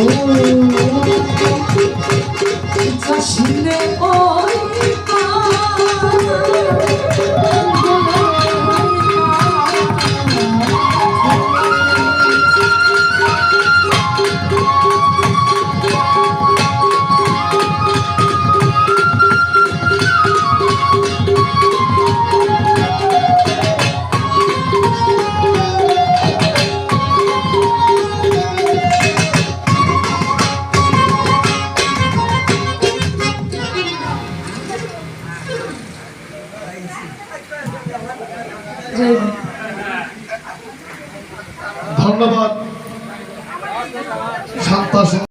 「いつは死んでお ধন্যবাদ। শান্তা